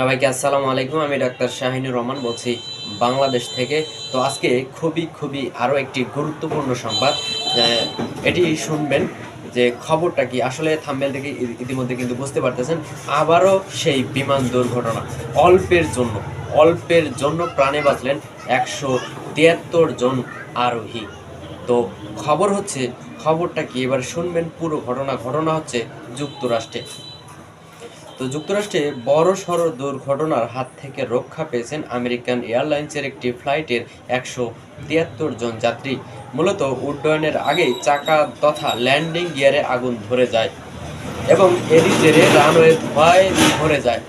সবাইকে আসসালামু আলাইকুম, আমি ডাক্তার শাহিনুর রহমান বলছি বাংলাদেশ থেকে। তো আজকে খুবই খুবই আরও একটি গুরুত্বপূর্ণ সংবাদ এটি শুনবেন যে খবরটা কি, আসলে থাম্বেল থেকে ইতিমধ্যে কিন্তু বুঝতে পারতেছেন, আবারও সেই বিমান দুর্ঘটনা, অল্পের জন্য অল্পের জন্য প্রাণে বাঁচলেন একশো তিয়াত্তর জন আরোহী। তো খবর হচ্ছে, খবরটা কি, এবার শুনবেন পুরো ঘটনা ঘটনা হচ্ছে যুক্তরাষ্ট্রে। তো যুক্তরাষ্ট্রে বড় সড় দুর্ঘটনার হাত থেকে রক্ষা পেয়েছেন আমেরিকান এয়ারলাইন্সের একটি ফ্লাইটের একশো তিয়াত্তর জন যাত্রী। মূলত উড্ডয়নের আগেই চাকা তথা ল্যান্ডিং গিয়ারে আগুন ধরে যায় এবং এরই জেরে রানওয়ে ধোঁয়ায় ভরে যায়।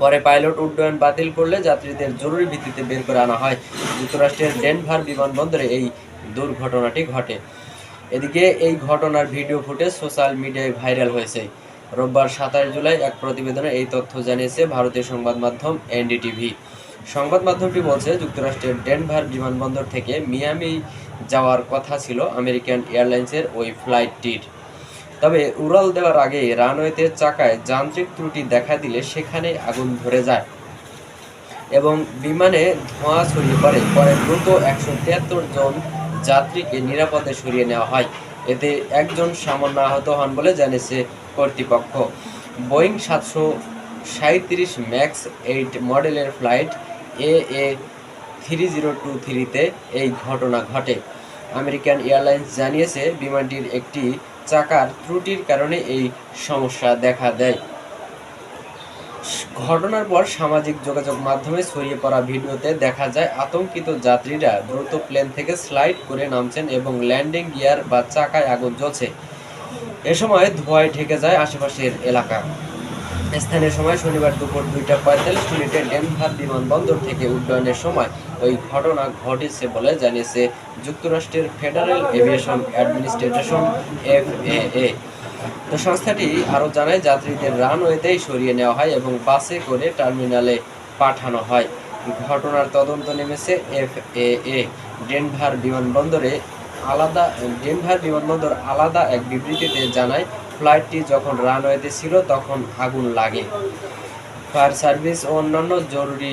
পরে পাইলট উড্ডয়ন বাতিল করলে যাত্রীদের জরুরি ভিত্তিতে বের করে আনা হয়। যুক্তরাষ্ট্রের ডেনভার বিমানবন্দরে এই দুর্ঘটনাটি ঘটে। এদিকে এই ঘটনার ভিডিও ফুটেজ সোশ্যাল মিডিয়ায় ভাইরাল হয়েছে। রোববার সাতাশ জুলাই এক প্রতিবেদনে এই তথ্য জানিয়েছে ভারতীয় সংবাদ মাধ্যম এনডিটিভি। সংবাদ মাধ্যমটি বলছে, যুক্তরাষ্ট্রের ডেনভার বিমানবন্দর থেকে মিয়ামি যাওয়ার কথা ছিল আমেরিকান এয়ারলাইন্সের ওই ফ্লাইটটির। তবে উড়াল দেওয়ার আগে রানওয়েতে চাকায় যান্ত্রিক ত্রুটি দেখা দিলে সেখানে আগুন ধরে যায় এবং বিমানে ধোঁয়া ছড়িয়ে পড়ে। পরে দ্রুত একশো তিয়াত্তর জন যাত্রীকে নিরাপদে সরিয়ে নেওয়া হয়। এতে একজন সামান্য আহত হন বলে জানিয়েছে কর্তৃপক্ষ। বোয়িং সাতশো সাঁত্রিশ ম্যাক্স এইট মডেলের flight A A three zero two থ্রিতে এই ঘটনা ঘটে। আমেরিকান এয়ারলাইন্স জানিয়েছে, বিমানটির একটি চাকার ত্রুটির কারণে এই সমস্যা দেখা দেয়। ঘটনার পর সামাজিক যোগাযোগ মাধ্যমে ছড়িয়ে পড়া ভিডিওতে দেখা যায়, আতঙ্কিত যাত্রীরা দ্রুত প্লেন থেকে স্লাইড করে নামছেন এবং ল্যান্ডিং গিয়ার বা চাকায় আগুন জ্বলছে। এ সময় ধোঁয়ায় ঢেকে যায় আশেপাশের এলাকা। স্থানীয় সময় শনিবার দুপুর দুইটা পঁয়তাল্লিশ মিনিটে ডেনভার বিমানবন্দর থেকে উড্ডয়নের সময় ওই ঘটনা ঘটেছে বলে জানিয়েছে যুক্তরাষ্ট্রের ফেডারেল এভিয়েশন অ্যাডমিনিস্ট্রেশন, এফএএ। তো সংস্থাটি আরও জানায়, যাত্রীদের রানওয়েতেই সরিয়ে নেওয়া হয় এবং বাসে করে টার্মিনালে পাঠানো হয়। ঘটনার তদন্ত নেমেছে এফএএ। ডেনভার বিমানবন্দরে আলাদা, ডেনভার বিমানবন্দর আলাদা এক বিবৃতিতে জানায়, ফ্লাইটটি যখন রানওয়েতে ছিল তখন আগুন লাগে। ফায়ার সার্ভিস ও অন্যান্য জরুরি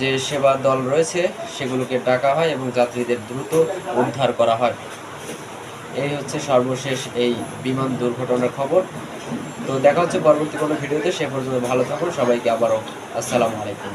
যে সেবা দল রয়েছে, সেগুলোকে ডাকা হয় এবং যাত্রীদের দ্রুত উদ্ধার করা হয়। এই হচ্ছে সর্বশেষ এই বিমান দুর্ঘটনার খবর। তো দেখা হচ্ছে পরবর্তী কোনো ভিডিওতে, সে পর্যন্ত ভালো থাকুন, সবাইকে আবারও আসসালামু আলাইকুম।